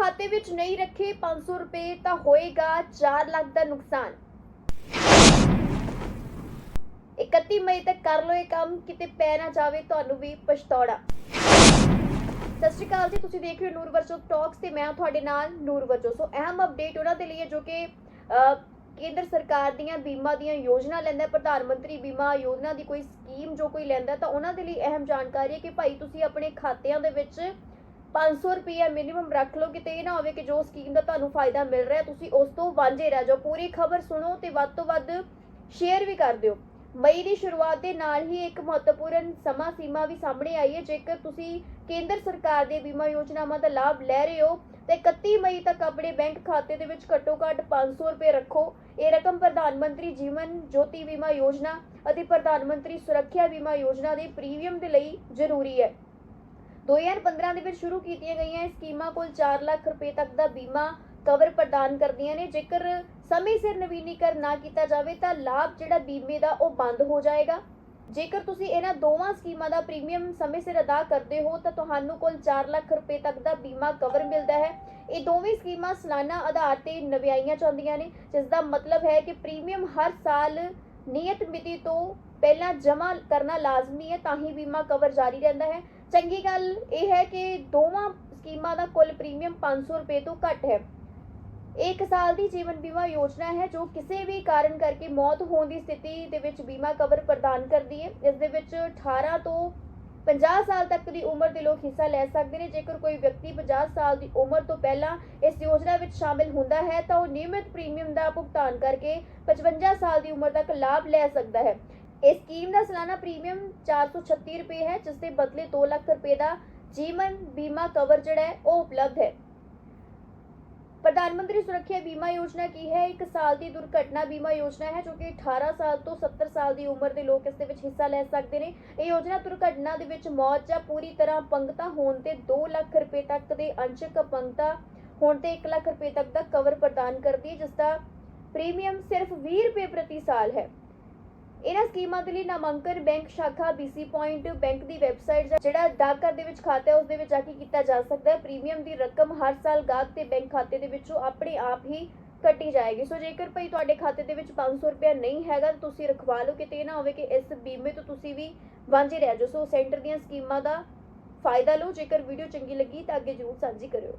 ਖਾਤੇ ਵਿੱਚ ਨਹੀਂ ਰੱਖੇ 500 ਰੁਪਏ ਤਾਂ ਹੋਏਗਾ 4 ਲੱਖ ਦਾ ਨੁਕਸਾਨ। 31 ਮਈ ਤੱਕ ਕਰ ਲਓ ਇਹ ਕੰਮ, ਕਿਤੇ ਪੈ ਨਾ ਜਾਵੇ ਤੁਹਾਨੂੰ ਵੀ ਪਛਤਾਉਣਾ। ਸਤਿ ਸ਼੍ਰੀ ਅਕਾਲ ਜੀ, ਤੁਸੀਂ ਦੇਖ ਰਹੇ ਹੋ ਨੂਰ ਵਰਚੋ ਟਾਕਸ ਤੇ ਮੈਂ ਤੁਹਾਡੇ ਨਾਲ ਨੂਰ ਵਰਚੋ ਸੋ ਅਹਿਮ ਅਪਡੇਟ ਉਹਨਾਂ ਦੇ ਲਈ ਜੋ ਕਿ ਕੇਂਦਰ ਸਰਕਾਰ ਦੀਆਂ ਬੀਮਾ ਦੀਆਂ ਯੋਜਨਾ ਲੈਂਦਾ ਪ੍ਰਧਾਨ ਮੰਤਰੀ ਬੀਮਾ ਯੋਜਨਾ ਦੀ ਕੋਈ ਸਕੀਮ ਜੋ ਕੋਈ ਲੈਂਦਾ ਤਾਂ ਉਹਨਾਂ ਦੇ ਲਈ ਅਹਿਮ ਜਾਣਕਾਰੀ ਹੈ ਕਿ ਭਾਈ ਤੁਸੀਂ ਆਪਣੇ ਖਾਤਿਆਂ ਦੇ ਵਿੱਚ 500 ਰੁਪਏ ਮਿਨੀਮਮ ਰੱਖ ਲਓ, ਕਿਤੇ ਇਹ ਨਾ ਹੋਵੇ ਕਿ ਜੋ ਸਕੀਮ ਦਾ ਤੁਹਾਨੂੰ ਫਾਇਦਾ ਮਿਲ ਰਿਹਾ, ਤੁਸੀਂ ਉਸ ਤੋਂ ਵਾਂਝੇ ਰਹਿ ਜਾਓ। ਪੂਰੀ ਖਬਰ ਸੁਣੋ ਤੇ ਵੱਧ ਤੋਂ ਵੱਧ ਸ਼ੇਅਰ ਵੀ ਕਰ ਦਿਓ। ਮਈ ਦੀ ਸ਼ੁਰੂਆਤ ਦੇ ਨਾਲ ਹੀ ਇੱਕ ਮਹੱਤਵਪੂਰਨ ਸਮਾਂ ਸੀਮਾ ਵੀ ਸਾਹਮਣੇ ਆਈ ਹੈ। ਜੇਕਰ ਤੁਸੀਂ ਕੇਂਦਰ ਸਰਕਾਰ ਦੇ ਬੀਮਾ ਯੋਜਨਾਵਾਂ ਦਾ ਲਾਭ ਲੈ ਰਹੇ ਹੋ, ਤੇ 31 ਮਈ ਤੱਕ ਆਪਣੇ ਬੈਂਕ ਖਾਤੇ ਦੇ ਵਿੱਚ ਘੱਟੋ-ਘੱਟ 500 ਰੁਪਏ ਰੱਖੋ। ਇਹ ਰਕਮ ਪ੍ਰਧਾਨ ਮੰਤਰੀ ਜੀਵਨ ਜੋਤੀ ਬੀਮਾ ਯੋਜਨਾ ਅਤੇ ਪ੍ਰਧਾਨ ਮੰਤਰੀ ਸੁਰੱਖਿਆ ਬੀਮਾ ਯੋਜਨਾ ਦੇ ਪ੍ਰੀਮੀਅਮ ਦੇ ਲਈ ਜ਼ਰੂਰੀ ਹੈ। 2015 ਦੇ ਵਿੱਚ ਸ਼ੁਰੂ ਕੀਤੀਆਂ ਗਈਆਂ ਇਹ ਸਕੀਮਾਂ ਕੁੱਲ 4 ਲੱਖ ਰੁਪਏ ਤੱਕ ਦਾ ਬੀਮਾ ਕਵਰ ਪ੍ਰਦਾਨ ਕਰਦੀਆਂ ਨੇ। ਜੇਕਰ ਸਮੇਂ ਸਿਰ ਨਵੀਨੀਕਰਨ ਨਾ ਕੀਤਾ ਜਾਵੇ ਤਾਂ ਲਾਭ ਜਿਹੜਾ ਬੀਮੇ ਦਾ ਉਹ ਬੰਦ ਹੋ ਜਾਏਗਾ। ਜੇਕਰ ਤੁਸੀਂ ਇਹਨਾਂ ਦੋਵਾਂ ਸਕੀਮਾਂ ਦਾ ਪ੍ਰੀਮੀਅਮ ਸਮੇਂ ਸਿਰ ਅਦਾ ਕਰਦੇ ਹੋ ਤਾਂ ਤੁਹਾਨੂੰ ਕੁੱਲ 4 ਲੱਖ ਰੁਪਏ ਤੱਕ ਦਾ ਬੀਮਾ ਕਵਰ ਮਿਲਦਾ ਹੈ। ਇਹ ਦੋਵੇਂ ਸਕੀਮਾਂ ਸਾਲਾਨਾ ਆਧਾਰ ਤੇ ਨਵਿਆਈਆਂ ਜਾਂਦੀਆਂ ਨੇ, ਜਿਸ ਦਾ ਮਤਲਬ ਹੈ ਕਿ ਪ੍ਰੀਮੀਅਮ ਹਰ ਸਾਲ ਨਿਯਤ ਮਿਤੀ ਤੋਂ ਪਹਿਲਾਂ ਜਮ੍ਹਾਂ ਕਰਨਾ ਲਾਜ਼ਮੀ ਹੈ, ਤਾਂ ਹੀ ਬੀਮਾ ਕਵਰ ਜਾਰੀ ਰਹਿੰਦਾ ਹੈ। ਚੰਗੀ ਗੱਲ ਇਹ ਹੈ ਕਿ ਦੋਵਾਂ ਸਕੀਮਾਂ ਦਾ ਕੁੱਲ ਪ੍ਰੀਮੀਅਮ 500 ਰੁਪਏ ਤੋਂ ਘੱਟ ਹੈ। ਇਹ ਇੱਕ ਸਾਲ ਦੀ ਜੀਵਨ ਬੀਮਾ ਯੋਜਨਾ ਹੈ ਜੋ ਕਿਸੇ ਵੀ ਕਾਰਨ ਕਰਕੇ ਮੌਤ ਹੋਣ ਦੀ ਸਥਿਤੀ ਦੇ ਵਿੱਚ ਬੀਮਾ ਕਵਰ ਪ੍ਰਦਾਨ ਕਰਦੀ ਹੈ। ਇਸ ਦੇ ਵਿੱਚ 18 ਤੋਂ 50 ਸਾਲ ਤੱਕ ਦੀ ਉਮਰ ਦੇ ਲੋਕ ਹਿੱਸਾ ਲੈ ਸਕਦੇ ਨੇ। ਜੇਕਰ ਕੋਈ ਵਿਅਕਤੀ 50 ਸਾਲ ਦੀ ਉਮਰ ਤੋਂ ਪਹਿਲਾਂ ਇਸ ਯੋਜਨਾ ਵਿੱਚ ਸ਼ਾਮਿਲ ਹੁੰਦਾ ਹੈ, ਤਾਂ ਉਹ ਨਿਯਮਿਤ ਪ੍ਰੀਮੀਅਮ ਦਾ ਭੁਗਤਾਨ ਕਰਕੇ 55 ਸਾਲ ਦੀ ਉਮਰ ਤੱਕ ਲਾਭ ਲੈ ਸਕਦਾ ਹੈ। ਇਸ ਸਕੀਮ ਦਾ ਸਾਲਾਨਾ ਪ੍ਰੀਮੀਅਮ 436 ਰੁਪਏ ਹੈ, ਜਿਸ ਦੇ ਬਦਲੇ 2 ਲੱਖ ਰੁਪਏ ਦਾ ਜੀਵਨ ਬੀਮਾ ਕਵਰ ਜਿਹੜਾ ਹੈ, ਉਹ ਉਪਲਬਧ ਹੈ। ਪ੍ਰਧਾਨ ਮੰਤਰੀ ਸੁਰੱਖਿਆ ਬੀਮਾ ਯੋਜਨਾ ਕੀ ਹੈ? ਇੱਕ ਸਾਲ ਦੀ ਦੁਰਘਟਨਾ ਬੀਮਾ ਯੋਜਨਾ ਹੈ, ਜੋ ਕਿ 18 ਸਾਲ ਤੋਂ 70 ਸਾਲ ਦੀ ਉਮਰ ਦੇ ਲੋਕ ਇਸ ਦੇ ਵਿੱਚ ਹਿੱਸਾ ਲੈ ਸਕਦੇ ਨੇ। ਇਹ ਯੋਜਨਾ ਦੁਰਘਟਨਾ ਦੇ ਵਿੱਚ ਮੌਤ ਜਾਂ ਪੂਰੀ ਤਰ੍ਹਾਂ ਪੰਗਤਾ ਹੋਣ ਤੇ 2 ਲੱਖ ਰੁਪਏ ਤੱਕ ਦੇ ਅੰਸ਼ਕ ਅਪੰਗਤਾ ਹੋਣ ਤੇ 1 ਲੱਖ ਰੁਪਏ ਤੱਕ ਦਾ ਕਵਰ ਪ੍ਰਦਾਨ ਕਰਦੀ ਹੈ, ਜਿਸ ਦਾ ਪ੍ਰੀਮੀਅਮ ਸਿਰਫ 20 ਰੁਪਏ ਪ੍ਰਤੀ ਸਾਲ ਹੈ। ਇਹਨਾਂ ਸਕੀਮਾਂ ਦੇ ਲਈ ਨਾਮਾਂਕਨ ਬੈਂਕ ਸ਼ਾਖਾ BC ਪੁਆਇੰਟ ਬੈਂਕ ਦੀ ਵੈਬਸਾਈਟ ਜਿਹੜਾ ਡਾਕਘਰ ਦੇ ਵਿੱਚ ਖਾਤਾ ਹੈ, ਉਸ ਦੇ ਵਿੱਚ ਆ ਕੇ ਕੀਤਾ ਜਾ ਸਕਦਾ ਹੈ। ਪ੍ਰੀਮੀਅਮ ਦੀ ਰਕਮ ਹਰ ਸਾਲ ਗਾਹਕ ਤੇ ਬੈਂਕ ਖਾਤੇ ਦੇ ਵਿੱਚੋਂ ਆਪਣੇ ਆਪ ਹੀ ਕੱਟੀ ਜਾਏਗੀ। ਸੋ ਜੇਕਰ ਭਈ ਤੁਹਾਡੇ ਖਾਤੇ ਦੇ ਵਿੱਚ 500 ਰੁਪਏ ਨਹੀਂ ਹੈਗਾ, ਤਾਂ ਤੁਸੀਂ ਰਖਵਾ ਲਓ ਕਿਤੇ ਇਹ ਨਾ ਹੋਵੇ ਕਿ ਇਸ ਬੀਮੇ ਤੋਂ ਤੁਸੀਂ ਵੀ ਵਾਂਝੇ ਰਹਿ ਜਾਓ। ਸੋ ਸੈਂਟਰ ਦੀਆਂ ਸਕੀਮਾਂ ਦਾ ਫਾਇਦਾ ਲਓ। ਜੇਕਰ ਵੀਡੀਓ ਚੰਗੀ ਲੱਗੀ ਤਾਂ ਅੱਗੇ ਜਰੂਰ ਸਾਂਝੀ ਕਰਿਓ।